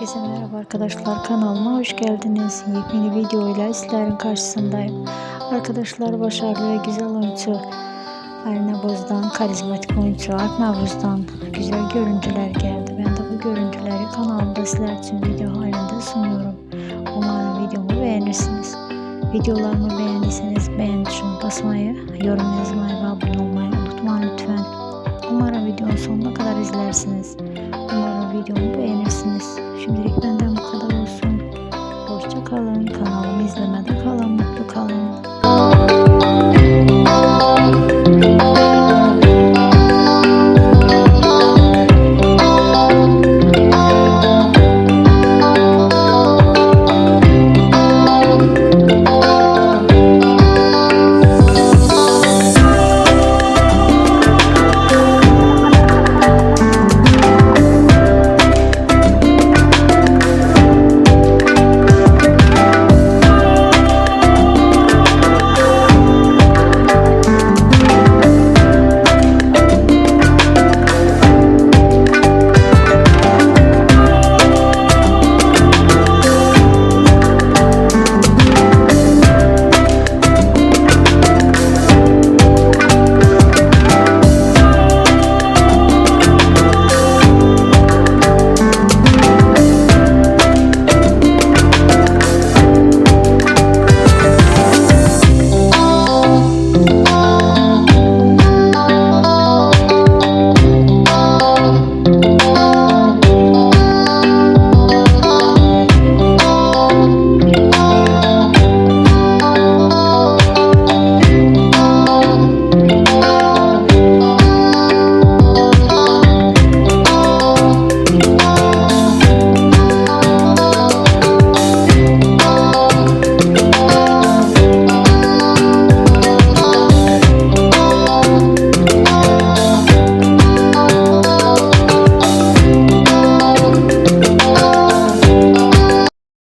Herkese merhaba arkadaşlar kanalıma hoş geldiniz. Yepyeni videoyla sizlerin karşısındayım. Arkadaşlar başarılı ve güzel oyuncu Arina Boz'dan, karizmatik oyuncu Alp Navuz'dan güzel görüntüler geldi. Ben de bu görüntüleri kanalımda sizler için video halinde sunuyorum. Umarım videomu beğenirsiniz. Videolarımı beğendiyseniz beğen tuşuna basmayı, yorum yazmayı ve abone olmayı unutmayın lütfen. Umarım videonun sonuna kadar izlersiniz. Umarım